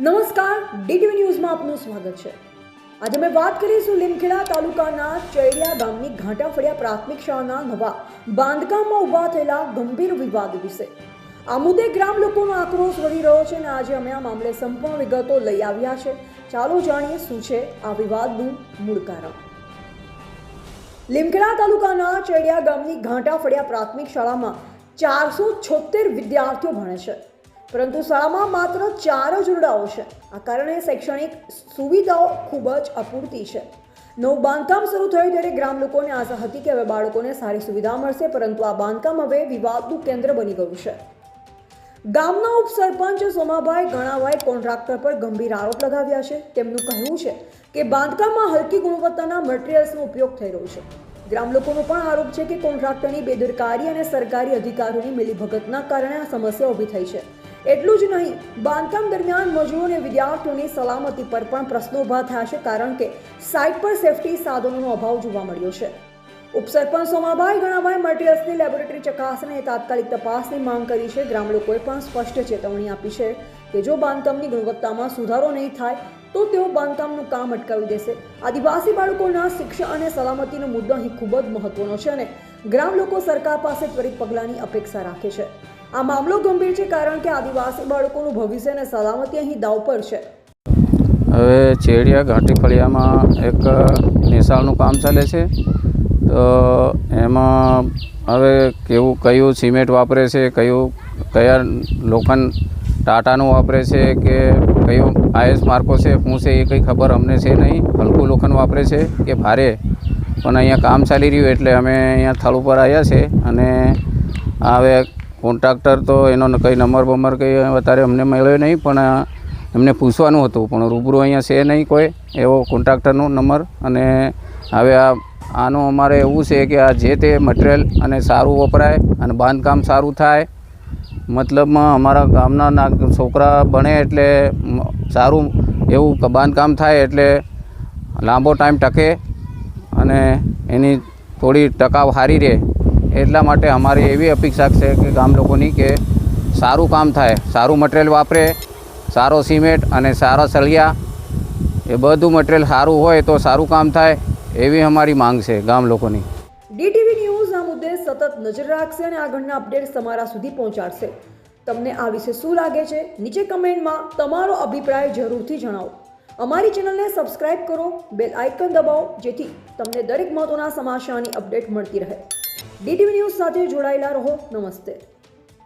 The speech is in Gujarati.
નમસ્કાર, ડીટીવી ન્યૂઝમાં આપનું સ્વાગત છે. આજે અમે વાત કરીશું લીમખેડા તાલુકાના ચૈડિયા ગામની ઘાંટાફળિયા પ્રાથમિક શાળાના નવા બાંધકામમાં ઊભા થયેલા ગંભીર વિવાદ વિશે. આ મુદ્દે ગ્રામ લોકોનો આક્રોશ વધી રહ્યો છે અને આજે અમે આ મામલે સંપૂર્ણ વિગતો લઈ આવ્યા છે. ચાલો જાણીએ શું છે આ વિવાદનું મૂળ કારણ. લીમખેડા તાલુકાના ચડિયા ગામની ઘાંટાફળિયા પ્રાથમિક શાળામાં ચારસો છોતેર વિદ્યાર્થીઓ ભણે છે. પરંતુ શાળામાં માત્ર ચાર જ ઓરડાઓ છે. આ કારણે શૈક્ષણિક સુવિધાઓ ખૂબ જ અપૂરતી છે. નવું બાંધકામ શરૂ થયું ત્યારે ગ્રામ લોકોને આશા હતી કે હવે બાળકોને સારી સુવિધા મળશે, પરંતુ આ બાંધકામ હવે વિવાદનું કેન્દ્ર બની ગયું છે. ગામના ઉપસરપંચ સોમાભાઈ ગણાભાઈ કોન્ટ્રાક્ટર પર ગંભીર આરોપ લગાવ્યા છે. તેમનું કહેવું છે કે બાંધકામમાં હલકી ગુણવત્તાના મટીરિયલ્સનો ઉપયોગ થઈ રહ્યો છે. ગ્રામ લોકોનો પણ આરોપ છે કે કોન્ટ્રાક્ટરની બેદરકારી અને સરકારી અધિકારીઓની મિલીભગતના કારણે આ સમસ્યા ઊભી થઈ છે. એટલું જ નહીં, બાંધકામ દરમિયાન મજૂરો અને વિદ્યાર્થીઓની સલામતી પર પણ પ્રશ્નો ઊભા થયા છે, કારણ કે સાઇટ પર સેફટી સાધનોનો અભાવ જોવા મળ્યો છે. ઉપસરપંચ સોમાભાઈ ગણાભાઈ મટીરિયલ્સની લેબોરેટરી ચકાસણી તાત્કાલિક તપાસની માંગ કરી છે. ગ્રામ લોકોએ પણ સ્પષ્ટ ચેતવણી આપી છે કે જો બાંધકામની ગુણવત્તામાં સુધારો નહીં થાય, તો તેઓ બાંધકામનું કામ અટકાવી દેશે. આદિવાસી બાળકોના શિક્ષણ અને સલામતીનો મુદ્દો અહીં ખૂબ જ મહત્વનો છે અને ગ્રામ લોકો સરકાર પાસે ત્વરિત પગલાંની અપેક્ષા રાખે છે. આ મામલો ગંભીર છે કારણ કે આદિવાસી બાળકોનું ભવિષ્ય અને સલામતી અહીં દાવ પર છે. હવે ચેડિયા ઘાટી ફળિયામાં એક નિશાળનું કામ ચાલે છે. તો એમાં હવે કેવું, કયું સિમેન્ટ વાપરે છે, કયું, કયા લોખંડ ટાટાનું વાપરે છે કે કયું આઈએસ માર્કો છે, શું છે એ કંઈ ખબર અમને છે નહીં. હલકું લોખંડ વાપરે છે કે ભારે. પણ અહીંયા કામ ચાલી રહ્યું એટલે અમે અહીંયા થળ ઉપર આવ્યા છે અને હવે કોન્ટ્રાક્ટર તો એનો કંઈ નંબર બંબર કંઈ અત્યારે અમને મળ્યો નહીં, પણ એમને પૂછવાનું હતું, પણ રૂબરૂ અહીંયા છે નહીં કોઈ, એવો કોન્ટ્રાક્ટરનો નંબર. અને હવે આ, આનું અમારે એવું છે કે આ જે તે મટિરિયલ અને સારું વપરાય અને બાંધકામ સારું થાય, મતલબમાં અમારા ગામના છોકરા ભણે એટલે સારું એવું બાંધકામ થાય એટલે લાંબો ટાઈમ ટકે અને એની થોડી ટકાવ સારી રહે. એટલા માટે અમારી એવી અપેક્ષા છે કે ગામ લોકોની કે સારું કામ થાય, સારું મટિરિયલ વાપરે, સારો સિમેન્ટ અને સારા સળિયા, એ બધું મટિરિયલ સારું હોય તો સારું કામ થાય એવી અમારી માંગ છે ગામ લોકોની. ડીટીવી ન્યૂઝ આ મુદ્દે સતત નજર રાખશે અને આગળના અપડેટ્સ તમારા સુધી પહોંચાડશે. તમને આ વિશે શું લાગે છે, નીચે કમેન્ટમાં તમારો અભિપ્રાય જરૂરથી જણાવો. અમારી ચેનલને સબસ્ક્રાઇબ કરો, બેલ આઇકન દબાવો, જેથી તમને દરેક મહત્વના સમાચારની અપડેટ મળતી રહે. ડીટીવી ન્યૂઝ સાથે જોડાયેલા રહો. નમસ્તે.